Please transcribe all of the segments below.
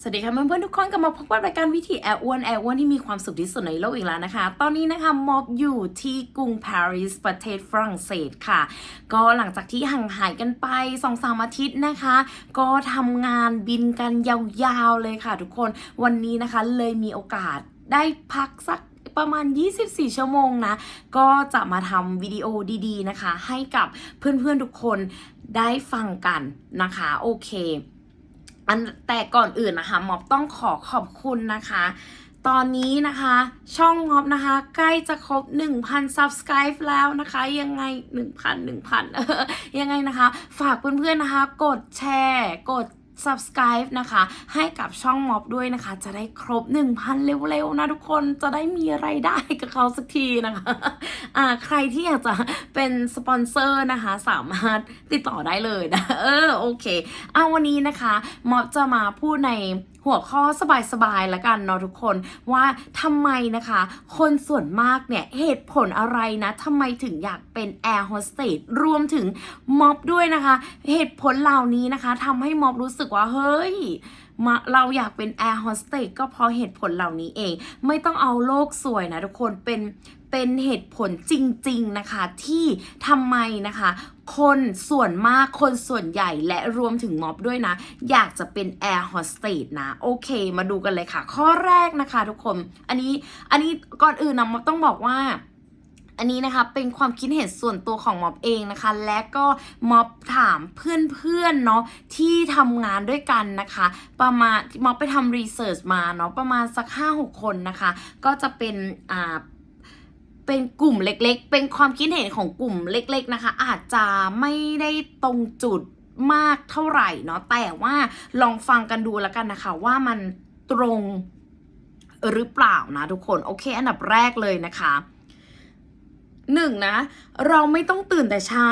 สวัสดีค่ะเพื่อนๆทุกคนกลับมาพบกับรายการวิถีแอร์อ้วนแอร์อ้วนที่มีความสุขที่สุดในโลกอีกแล้วนะคะ ตอนนี้นะคะมอบอยู่ที่กรุงปารีสประเทศฝรั่งเศสค่ะ ก็หลังจากที่ห่างหายกันไป2อสามอาทิตย์นะคะ ก็ทำงานบินกันยาวๆเลยค่ะทุกคนวันนี้นะคะเลยมีโอกาสได้พักสักประมาณ 24 ชั่วโมงนะ ก็จะมาทำวิดีโอดีๆนะคะ ให้กับเพื่อนๆทุกคนได้ฟังกันนะคะ โอเค อันแต่ก่อนอื่นนะคะม็อบต้องขอขอบคุณนะคะ ตอนนี้นะคะ ช่องม็อบนะคะ ใกล้จะครบ 1,000 subscribe แล้วนะคะ ยังไง 1,000 1,000 ยังไงนะคะ ฝากเพื่อนๆนะคะ กดแชร์ กด subscribe นะคะ ให้กับช่องม็อบด้วยนะคะ จะได้ครบ 1,000 เร็วๆนะทุกคนจะได้มีไรายได้กับเขาสักทีนะคะอ่าใครที่อยากจะเป็นสปอนเซอร์นะคะ สามารถติดต่อได้เลยนะ เออ โอเคเอาวันนี้นะคะม็อบจะมาพูดในหัวข้อสบายๆละกันเนาะทุกคนว่าทำไมนะคะ คนส่วนมากเนี่ยเหตุผลอะไรนะทำไมถึงอยากเป็นแอร์โฮสเตสรวมถึงม็อบด้วยนะคะ เหตุผลเหล่านี้นะคะทำให้ม็อบรู้สึกว่าเฮ้ยมาเราอยากเป็นแอร์โฮสเตสก็เพราะเหตุผลเหล่านี้เอง ไม่ต้องเอาโลกสวยนะทุกคนเป็นเป็นเหตุผลจริง ๆ นะคะ ที่ทำไมนะคะ คนส่วนมากคนส่วนใหญ่และรวมถึงม็อบด้วยนะ อยากจะเป็นแอร์โฮสเตสนะ โอเค มาดูกันเลยค่ะ ข้อแรกนะคะทุกคน อันนี้อันนี้ก่อนอื่นนะม็อบต้องบอกว่า อันนี้นะคะเป็นความคิดเห็นส่วนตัวของม็อบเองนะคะ และก็ม็อบถามเพื่อนๆเนาะที่ทำงานด้วยกันนะคะ ประมาณม็อบไปทำรีเสิร์ชมาเนาะประมาณสักห้าหกคนนะคะ ก็จะเป็นอ่าเป็นกลุ่มเล็กๆ เป็นความคิดเห็นของกลุ่มเล็กๆนะคะ อาจจะไม่ได้ตรงจุดมากเท่าไหร่เนาะแต่ว่าลองฟังกันดูแล้วกันนะคะ ว่ามันตรงหรือเปล่านะทุกคน โอเค อันดับแรกเลยนะคะ หนึ่งนะ เราไม่ต้องตื่นแต่เช้า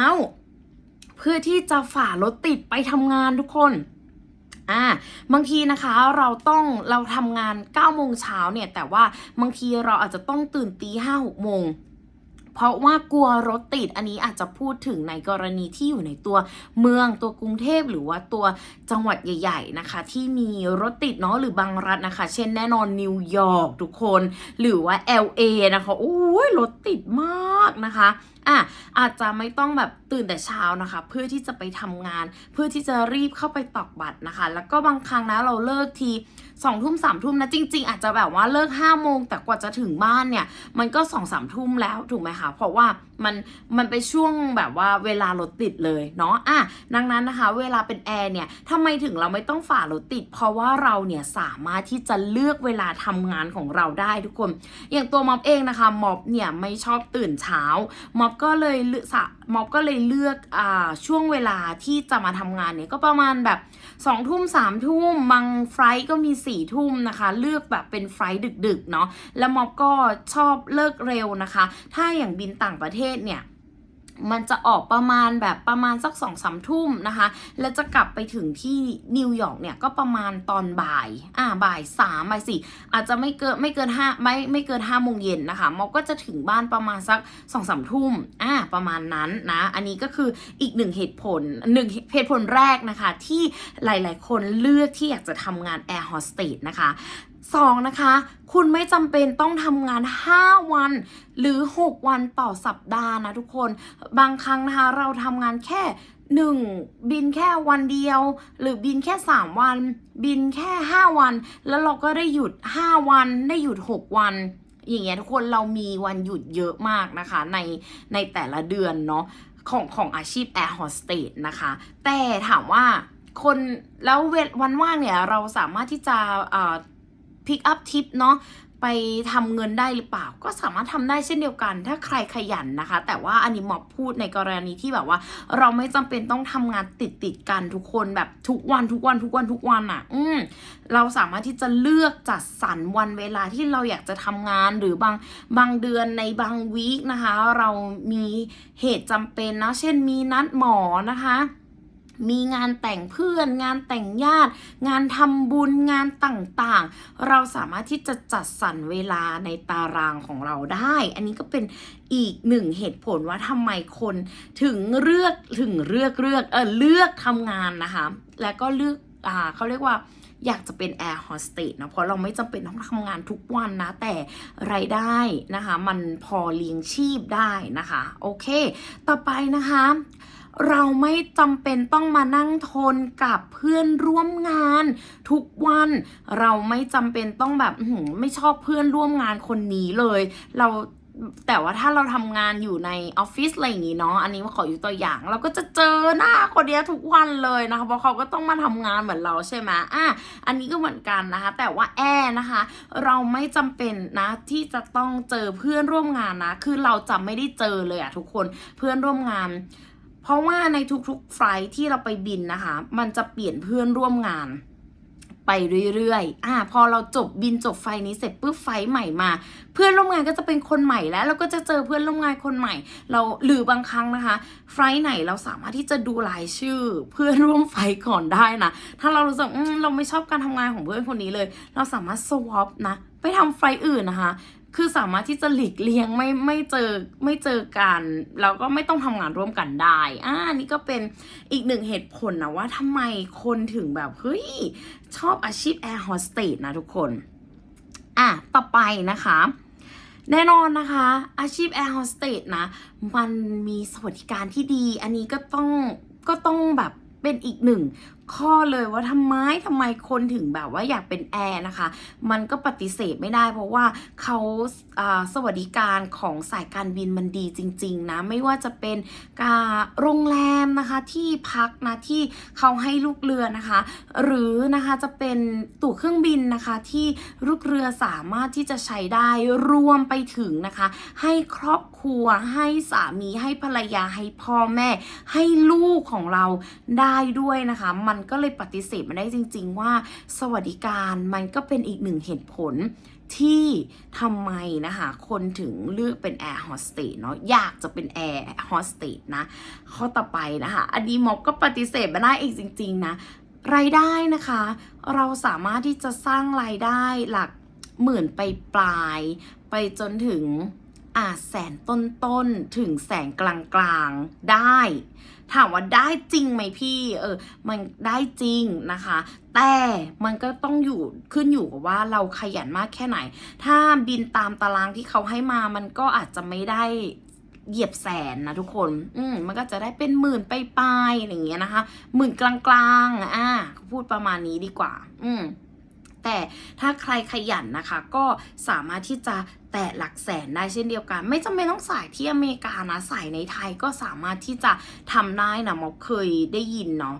เพื่อที่จะฝ่ารถติดไปทำงานทุกคนอ่าบางทีนะคะเราต้องเราทำงาน9โมงเช้าเนี่ย แต่ว่าบางทีเราอาจจะต้องตื่นตีห้าหกโมงเพราะว่ากลัวรถติดอันนี้อาจจะพูดถึงในกรณีที่อยู่ในตัวเมืองตัวกรุงเทพหรือว่าตัวจังหวัดใหญ่ๆนะคะ ที่มีรถติดเนาะหรือบางรัฐนะคะ เช่นแน่นอนนิวยอร์กทุกคน หรือว่า LA นะคะอ้ ยรถติดมากนะคะอะอาจจะไม่ต้องแบบตื่นแต่เช้านะคะ เพื่อที่จะไปทำงาน เพื่อที่จะรีบเข้าไปตอกบัตรนะคะ แล้วก็บางครั้งนะเราเลิกทีสองทุ่มสามทุ่มนะจริง ๆ อาจจะแบบว่าเลิกห้าโมงแต่กว่าจะถึงบ้านเนี่ยมันก็สองสามทุ่มแล้วถูกไหมคะเพราะว่ามันมันไปช่วงแบบว่าเวลารถติดเลยเนาะอะดังนั้นนะคะ เวลาเป็นแอร์เนี่ยทำไมถึงเราไม่ต้องฝ่ารถติด เพราะว่าเราเนี่ยสามารถที่จะเลือกเวลาทำงานของเราได้ทุกคน อย่างตัวมอบเองนะคะมอบเนี่ยไม่ชอบตื่นเช้า ม็อบก็เลยเลือกสะม็อบก็เลยเลือกอ่าช่วงเวลาที่จะมาทำงานเนี่ยก็ประมาณแบบสองทุ่มสามทุ่มบางไฟล์ก็มีสี่ทุ่มนะคะ เลือกแบบเป็นไฟล์ดึกๆเนาะแล้วม็อบก็ชอบเลิกเร็วนะคะ ถ้าอย่างบินต่างประเทศเนี่ย มันจะออกประมาณแบบประมาณสักสองสามทุ่มนะคะ แล้วจะกลับไปถึงที่นิวยอร์กเนี่ยก็ประมาณตอนบ่าย อ่าบ่ายสามบ่ายสี่อาจจะไม่เกินไม่เกินห้าไม่ไม่เกินห้าโมงเย็นนะคะมอก็จะถึงบ้านประมาณสักสองสามทุ่มอ่าประมาณนั้นนะ อันนี้ก็คืออีกหนึ่งเหตุผลหนึ่งเหตุผลแรกนะคะ ที่หลาย ๆ คนเลือกที่อยากจะทำงานแอร์โฮสเตสนะคะ สองนะคะ คุณไม่จำเป็นต้องทำงาน 5 วัน หรือ 6 วันต่อสัปดาห์นะทุกคน บางครั้งนะคะเราทำงานแค่ 1 บินแค่วันเดียว หรือบินแค่ 3 วัน บินแค่ 5 วัน แล้วเราก็ได้หยุด 5 วัน ได้หยุด 6 วันอย่างเงี้ยทุกคนเรามีวันหยุดเยอะมากนะคะ ในในแต่ละเดือนเนาะของของอาชีพแอร์โฮสเตสนะคะ แต่ถามว่าคนแล้วเววันว่างเนี่ยเราสามารถที่จะเอ่อ พิกอัพทิปเนาะไปทำเงินได้หรือเปล่า ก็สามารถทำได้เช่นเดียวกัน ถ้าใครขยันนะคะ แต่ว่าอันนี้หมอพูดในกรณีที่แบบว่า เราไม่จำเป็นต้องทำงานติดติดกันทุกคนแบบทุกวันทุกวันทุกวันทุกวันอะ่ะ อืมเราสามารถที่จะเลือกจัดสรรวันเวลาที่เราอยากจะทำงานหรือบางบางเดือนในบางวีคนะคะ เรามีเหตุจำเป็นนะเช่นมีนัดหมอนะคะ มีงานแต่งเพื่อน งานแต่งญาติ งานทำบุญงานต่างๆ เราสามารถที่จะจัดสรรเวลาในตารางของเราได้ อันนี้ก็เป็นอีกหนึ่งเหตุผลว่าทำไมคนถึงเลือกถึงเลือกเลือกเออเลือกทำงานนะคะ และก็เลือกอ่าเขาเรียกว่าอยากจะเป็นแอร์โฮสเตสนะเพราะเราไม่จำเป็นต้องทำงานทุกวันนะ แต่รายได้นะคะ มันพอเลี้ยงชีพได้นะคะ โอเค ต่อไปนะคะ เราไม่จำเป็นต้องมานั่งทนกับเพื่อนร่วมงาน ทุกวัน เราไม่จำเป็นต้องแบบไม่ชอบเพื่อนร่วมงานคนนี้เลย เราแต่ว่าถ้าเราทำงานอยู่ในออฟฟิศอะไรอย่างนี้เนาะ อันนี้มาขออยู่ตัวอย่าง เราก็จะเจอหน้าคนเนี้ยทุกวันเลยนะคะ เพราะเขาก็ต้องมาทำงานเหมือนเราใช่ไหมอะ อันนี้ก็เหมือนกันนะคะ แต่ว่าแอนะคะ เราไม่จำเป็นนะที่จะต้องเจอเพื่อนร่วมงานนะ คือเราจะไม่ได้เจอเลยอะทุกคน เพื่อนร่วมงาน เพราะว่าในทุกๆไฟลท์ที่เราไปบินนะคะ มันจะเปลี่ยนเพื่อนร่วมงานไปเรื่อยๆ อ่า พอเราจบบินจบไฟนี้เสร็จปุ๊บไฟใหม่มา เพื่อนร่วมงานก็จะเป็นคนใหม่แล้วเราก็จะเจอเพื่อนร่วมงานคนใหม่ เราหรือบางครั้งนะคะ ไฟไหนเราสามารถที่จะดูรายชื่อ เพื่อนร่วมไฟก่อนได้นะ ถ้าเรารู้สึกเราไม่ชอบการทำงานของเพื่อนคนนี้เลย เราสามารถสวอปนะไปทำไฟอื่นนะคะ คือสามารถที่จะหลีกเลี่ยงไม่ไม่เจอไม่เจอกันแล้วก็ไม่ต้องทำงานร่วมกันได้อ่านี่ก็เป็นอีกหนึ่งเหตุผลนะว่าทำไมคนถึงแบบเฮ้ยชอบอาชีพแอร์โฮสเตสนะทุกคนอะต่อไปนะคะแน่นอนนะคะ อาชีพแอร์โฮสเตสนะ มันมีสวัสดิการที่ดี อันนี้ก็ต้องก็ต้องแบบเป็นอีกหนึ่งข้อเลยว่าทำไมทำไมคนถึงแบบว่าอยากเป็นแอร์นะคะ มันก็ปฏิเสธไม่ได้ เพราะว่าเขาาสวัสดิการของสายการบินมันดีจริง ๆ นะ ไม่ว่าจะเป็นการโรงแรมนะคะที่พักนะที่เขาให้ลูกเรือนะคะ หรือนะคะจะเป็นตั๋วเครื่องบินนะคะที่ลูกเรือสามารถที่จะใช้ได้รวมไปถึงนะคะ ให้ครอบครัวให้สามีให้ภรรยาให้พ่อแม่ ให้ลูกของเราได้ด้วยนะคะมันก็เลยปฏิเสธมาได้จริง ๆ ว่า สวัสดิการมันก็เป็นอีกหนึ่งเหตุผลที่ทำไมนะคะ คนถึงเลือกเป็นแอร์โฮสเตสเนาะอยากจะเป็นแอร์โฮสเตสนะ ข้อต่อไปนะคะ อันนี้ม็อบก็ปฏิเสธไม่ได้อีกจริง ๆ นะรายได้นะคะ เราสามารถที่จะสร้างรายได้หลักหมื่นไปปลาย ไปจนถึงอาแสนต้นๆ ถึงแสนกลางๆ ได้ ถามว่าได้จริงไหมพี่ เออ มันได้จริงนะคะ แต่มันก็ต้องอยู่ขึ้นอยู่กับว่าเราขยันมากแค่ไหน ถ้าบินตามตารางที่เขาให้มามันก็อาจจะไม่ได้เหยียบแสนนะทุกคน อืมมันก็จะได้เป็นหมื่นไปปลายๆอย่างเงี้ยนะคะ หมื่นกลางๆ อ่าพูดประมาณนี้ดีกว่า อืม แต่ถ้าใครขยันนะคะ ก็สามารถที่จะแตะหลักแสนได้เช่นเดียวกัน ไม่จำเป็นต้องสายที่อเมริกานะสายในไทยก็สามารถที่จะทำได้นะมอเคยได้ยินเนาะ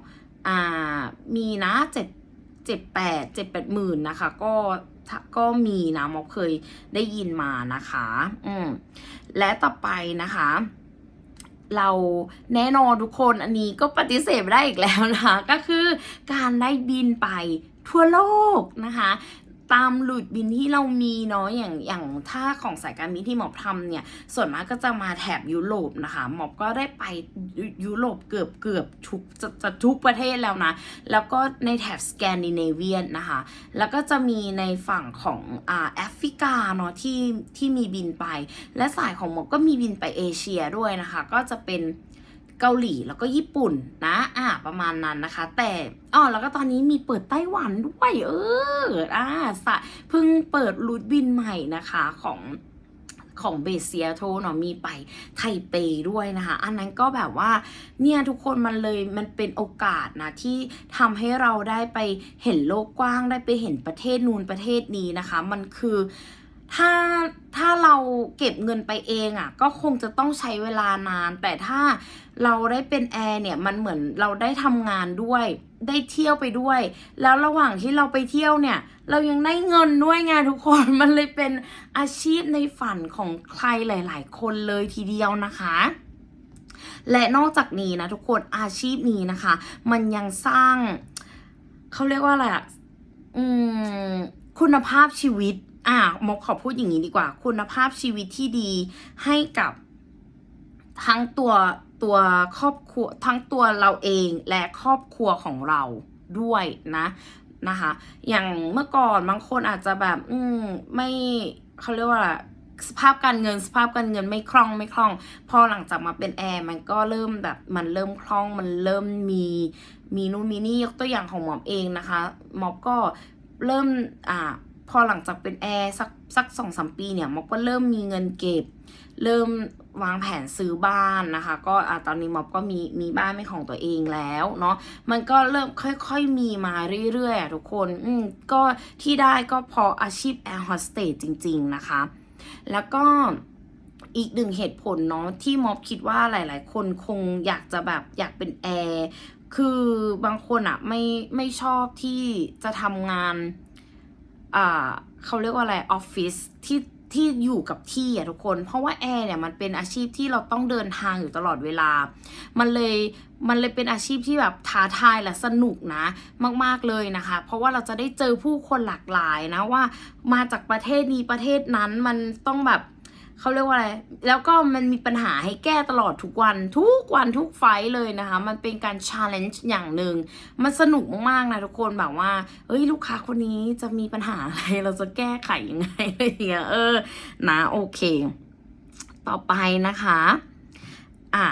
อ่ามีนะเจ็ดเจ็ดแปดเจ็ดแปดหมื่นนะคะ ก็ก็มีนะมอเคยได้ยินมานะคะ อืมและต่อไปนะคะเราแน่นอนทุกคนอันนี้ก็ปฏิเสธไม่ได้อีกแล้วนะคะก็คือการได้บินไป ทั่วโลกนะคะตามหลุดบินที่เรามีเนาะอย่างอย่างถ้าของสายการบินที่หมอบทำเนี่ยส่วนมากก็จะมาแถบยุโรปนะคะหมอบก็ได้ไปยุยุโรปเกือบเกือบทุกจะจะทุกประเทศแล้วนะ แล้วก็ในแถบสแกนดิเนเวียนนะคะแล้วก็จะมีในฝั่งของอ่าแอฟริกาเนาะที่ที่มีบินไป และสายของหมอก็มีบินไปเอเชียด้วยนะคะ ก็จะเป็น เกาหลีแล้วก็ญี่ปุ่นนะอ่าประมาณนั้นนะคะ แต่อ๋อแล้วก็ตอนนี้มีเปิดไต้หวันด้วย เอออ่าสายเพิ่งเปิดรูทบินใหม่นะคะของของเบสเซียโทเนาะมีไปไทเปด้วยนะคะ อันนั้นก็แบบว่าเนี่ยทุกคนมันเลยมันเป็นโอกาสนะที่ทำให้เราได้ไปเห็นโลกกว้างได้ไปเห็นประเทศนูนประเทศนี้นะคะ มันคือ ถ้าถ้าเราเก็บเงินไปเองอะ่ะ ก็คงจะต้องใช้เวลานาน แต่ถ้าเราได้เป็นแอร์เนี่ยมันเหมือนเราได้ทำงานด้วย ได้เที่ยวไปด้วย แล้วระหว่างที่เราไปเที่ยวเนี่ย เรายังได้เงินด้วยไงทุกคนมันเลยเป็นอาชีพในฝันของใครหลาย ๆ คนเลยทีเดียวนะคะและนอกจากนี้นะทุกคนอาชีพนี้นะคะ มันยังสร้าง เขาเรียกว่าอะไรอะคุณภาพชีวิต อะมกขอพูดอย่างนี้ดีกว่า คุณภาพชีวิตที่ดีให้กับทั้งตัวตัวครอบครัวทั้งตัวเราเองและครอบครัวของเราด้วยนะนะคะ อย่างเมื่อก่อนบางคนอาจจะแบบ อืมไม่เขาเรียกว่าสภาพการเงินสภาพการเงินไม่คล่องไม่คล่อง พอหลังจากมาเป็นแอร์มันก็เริ่มแบบมันเริ่มคล่องมันเริ่มมีมีนู่นมีนี่ยกตัวอย่างของหมอมเองนะคะหมอมก็เริ่มอ่า พอหลังจากเป็นแอร์สักสักสองสามปีเนี่ยหมอมก็เริ่มมีเงินเก็บ เริ่มวางแผนซื้อบ้านนะคะ ก็อ่าตอนนี้ม็อบก็มีมีบ้านเป็นของตัวเองแล้วเนาะมันก็เริ่มค่อยๆมีมาเรื่อยๆทุกคนอืมก็ที่ได้ก็พออาชีพแอร์โฮสเตสจริง ๆนะคะ แล้วก็อีกหนึ่งเหตุผลเนาะที่ม็อบคิดว่าหลาย ๆ คนคงอยากจะแบบอยากเป็นแอร์คือบางคนอะไม่ไม่ชอบที่จะทำงาน เขาเรียกว่าอะไรออฟฟิศที่ที่อยู่กับที่อะทุกคน เพราะว่าแอร์เนี่ยมันเป็นอาชีพที่เราต้องเดินทางอยู่ตลอดเวลา มันเลยมันเลยเป็นอาชีพที่แบบท้าทายและสนุกนะมาก ๆเลยนะคะ เพราะว่าเราจะได้เจอผู้คนหลากหลายนะว่ามาจากประเทศนี้ประเทศนั้นมันต้องแบบ เขาเรียกว่าอะไร แล้วก็มันมีปัญหาให้แก้ตลอดทุกวันทุกวันทุกไฟท์เลยนะคะ มันเป็นการช l เลนจ์อย่างหนึ่ง มันสนุกมากๆนะทุกคนแบบว่า เอ้ยลูกค้าคนนี้จะมีปัญหาอะไร เราจะแก้ไขยังไงอะไรอย่างเงี้ย เออ นะโอเค ต่อไปนะคะ อะ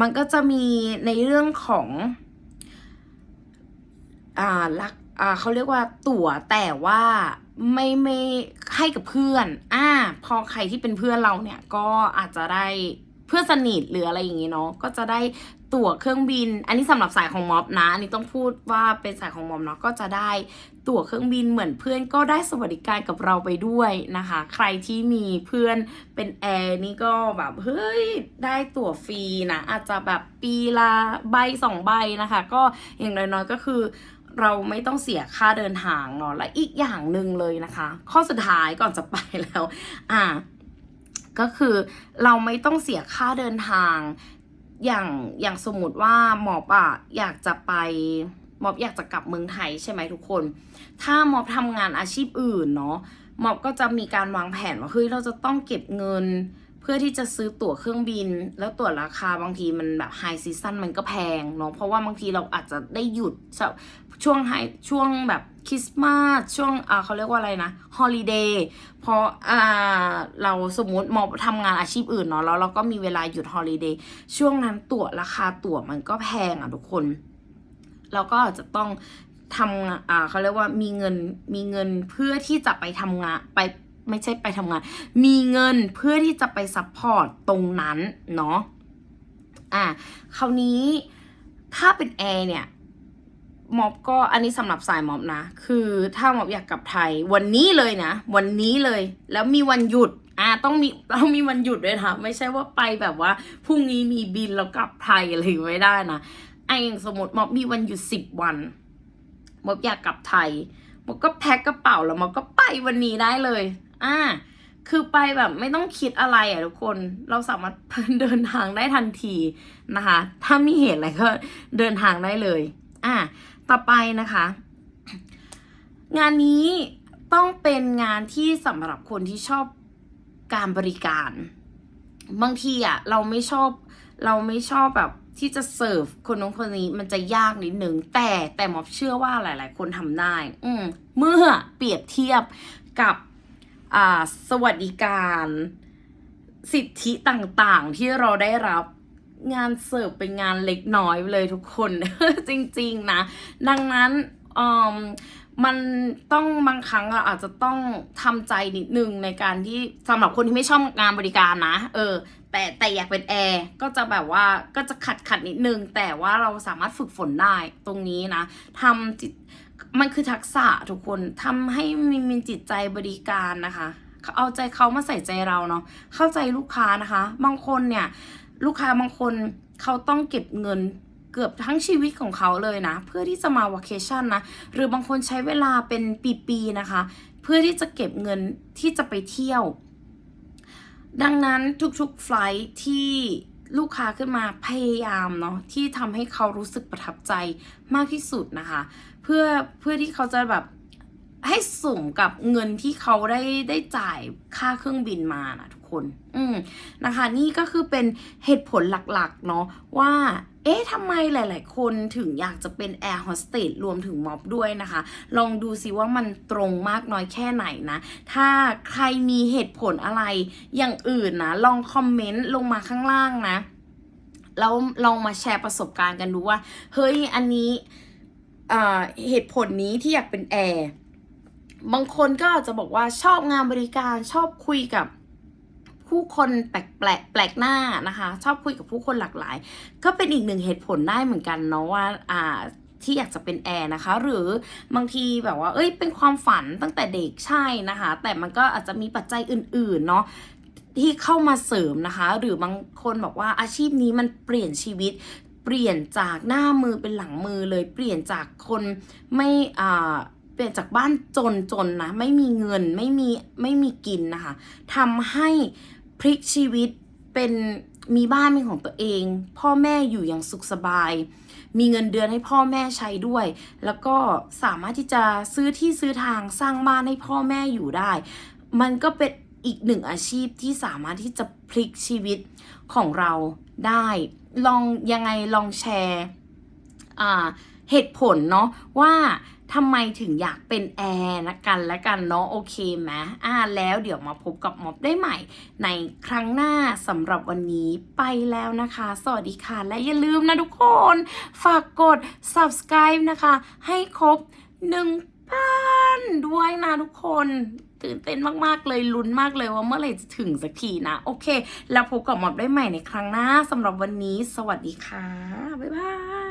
มันก็จะมีในเรื่องของ อ่าลักอ่าเขาเรียกว่าตั๋วแต่ว่า ไม่ไม่ให้กับเพื่อน อ่า พอใครที่เป็นเพื่อนเราเนี่ยก็อาจจะได้เพื่อนสนิทหรืออะไรอย่างงี้เนาะก็จะได้ตั๋วเครื่องบิน อันนี้สำหรับสายของม็อบนะอันนี้ต้องพูดว่าเป็นสายของม็อบเนาะก็จะได้ตั๋วเครื่องบินเหมือนเพื่อนก็ได้สวัสดิการกับเราไปด้วยนะคะ ใครที่มีเพื่อนเป็นแอร์นี่ก็แบบเฮ้ยได้ตั๋วฟรีนะอาจจะแบบปีละใบสองใบนะคะ ก็อย่างน้อยๆก็คือ เราไม่ต้องเสียค่าเดินทางเนาะและอีกอย่างหนึ่งเลยนะคะ ข้อสุดท้ายก่อนจะไปแล้ว อ่า ก็คือเราไม่ต้องเสียค่าเดินทาง อย่างอย่างสมมติว่าหมอบอะอยากจะไปหมอบอยากจะกลับเมืองไทยใช่ไหมทุกคน ถ้าหมอบทำงานอาชีพอื่นเนาะหมอบก็จะมีการวางแผนว่าเฮ้ยเราจะต้องเก็บเงิน พื่อที่จะซื้อตั๋วเครื่องบิน แล้วตั๋วราคาบางทีมันแบบไฮซีซันมันก็แพงเนาะเพราะว่าบางทีเราอาจจะได้หยุดช่วงไฮช่วงแบบคริสต์มาสช่วงอ่าเขาเรียกว่าอะไรนะฮอลิเดย์พออ่าเราสมมติมอทำงานอาชีพอื่นเนาะแล้วเราก็มีเวลาหยุดฮอลิเดย์ช่วงนั้นตั๋วราคาตั๋วมันก็แพงอะทุกคน เราก็อาจจะต้องทำอ่าเขาเรียกว่ามีเงินมีเงินเพื่อที่จะไปทำงานไป ไม่ใช่ไปทำงาน มีเงินเพื่อที่จะไปซัพพอร์ตตรงนั้นเนาะอะคราวนี้ถ้าเป็นแอร์เนี่ยม็อบก็อันนี้สำหรับสายม็อบนะ คือถ้าม็อบอยากกลับไทย วันนี้เลยนะ วันนี้เลย แล้วมีวันหยุดอะต้องมีต้องมีวันหยุดด้วยนะไม่ใช่ว่าไปแบบว่าพรุ่งนี้มีบินแล้วกลับไทยอะไรไม่ได้นะไอ้อย่างสมมติม็อบมีวันหยุดสิบวันม็อบอยากกลับไทยม็อบก็แพ็คกระเป๋าแล้วม็อบก็ไปวันนี้ได้เลย อ่า คือไปแบบไม่ต้องคิดอะไรอะทุกคน เราสามารถเดินทางได้ทันทีนะคะ ถ้ามีเหตุอะไรก็เดินทางได้เลย อะต่อไปนะคะ งานนี้ต้องเป็นงานที่สำหรับคนที่ชอบการบริการ บางทีอะเราไม่ชอบเราไม่ชอบแบบที่จะเสิร์ฟคนนู้นคนนี้มันจะยากนิดนึง แต่แต่หมอเชื่อว่าหลาย ๆ คนทำได้ อืมเมื่อเปรียบเทียบกับ สวัสดิการ สิทธิต่างๆที่เราได้รับงานเสิร์ฟเป็นงานเล็กน้อยเลยทุกคน จริงๆนะ ดังนั้นมมันต้องบางครั้งเราอาจจะต้องทำใจนิดนึงในการที่สำหรับคนที่ไม่ชอบงานบริการนะ เออ แต่แต่อยากเป็นแอร์ก็จะแบบว่าก็จะขัดขัดนิดนึง แต่ว่าเราสามารถฝึกฝนได้ตรงนี้นะทำจิต มันคือทักษะทุกคนทำให้มีมีจิตใจบริการนะคะ เอาใจเขามาใส่ใจเราเนาะเข้าใจลูกค้านะคะ บางคนเนี่ยลูกค้าบางคนเขาต้องเก็บเงินเกือบทั้งชีวิตของเขาเลยนะ เพื่อที่จะมาวาเคชั่นนะ หรือบางคนใช้เวลาเป็นปีๆนะคะ เพื่อที่จะเก็บเงินที่จะไปเที่ยว ดังนั้นทุกๆไฟล์ที่ ลูกค้าขึ้นมาพยายามเนาะที่ทำให้เขารู้สึกประทับใจมากที่สุดนะคะ เพื่อเพื่อที่เขาจะแบบให้สมกับเงินที่เขาได้ได้จ่ายค่าเครื่องบินมานะทุกคน อืมนะคะ นี่ก็คือเป็นเหตุผลหลักๆ เนาะว่า เอ๊ะทำไมหลาย ๆ คนถึงอยากจะเป็นแอร์โฮสเตสรวมถึงม็อบด้วยนะคะ ลองดูซิว่ามันตรงมากน้อยแค่ไหนนะ ถ้าใครมีเหตุผลอะไรอย่างอื่นนะ ลองคอมเมนต์ลงมาข้างล่างนะแล้วลองมาแชร์ประสบการณ์กันดูว่า เฮ้ย อันนี้เหตุผลนี้ที่อยากเป็นแอร์ บางคนก็อาจจะบอกว่าชอบงานบริการชอบคุยกับ ผู้คนแปลกแปลกแปลกหน้านะคะ ชอบคุยกับผู้คนหลากหลาย ก็เป็นอีกหนึ่งเหตุผลได้เหมือนกันเนาะว่าอ่าที่อยากจะเป็นแอร์นะคะ หรือบางทีแบบว่า เอ้ย เป็นความฝันตั้งแต่เด็กใช่นะคะ แต่มันก็อาจจะมีปัจจัยอื่น ๆ เนาะที่เข้ามาเสริมนะคะ หรือบางคนบอกว่าอาชีพนี้มันเปลี่ยนชีวิต เปลี่ยนจากหน้ามือเป็นหลังมือเลย เปลี่ยนจากคนไม่อ่า เปลี่ยนจากบ้านจนจนนะไม่มีเงินไม่มีไม่มีกินนะคะทำให้พลิกชีวิตเป็นมีบ้านเป็นของตัวเอง พ่อแม่อยู่อย่างสุขสบาย มีเงินเดือนให้พ่อแม่ใช้ด้วย แล้วก็สามารถที่จะซื้อที่ซื้อทางสร้างบ้านให้พ่อแม่อยู่ได้ มันก็เป็นอีกหนึ่งอาชีพที่สามารถที่จะพลิกชีวิตของเราได้ ลองยังไงลองแชร์อ่า เหตุผลเนาะว่าทำไมถึงอยากเป็นแอร์นะกันและกันเนาะโอเคไหมอ่าแล้วเดี๋ยวมาพบกับม็อบได้ใหม่ ในครั้งหน้าสำหรับวันนี้ไปแล้วนะคะ สวัสดีค่ะ และอย่าลืมนะทุกคน ฝากกด subscribe นะคะ ให้ครบ1,000ด้วยนะทุกคนตื่นเต้นมากๆเลยลุ้นมากเลยว่าเมื่อไหร่จะถึงสักทีนะ โอเค แล้วพบกับหมอบได้ใหม่ในครั้งหน้าสำหรับวันนี้ สวัสดีค่ะบ๊ายบาย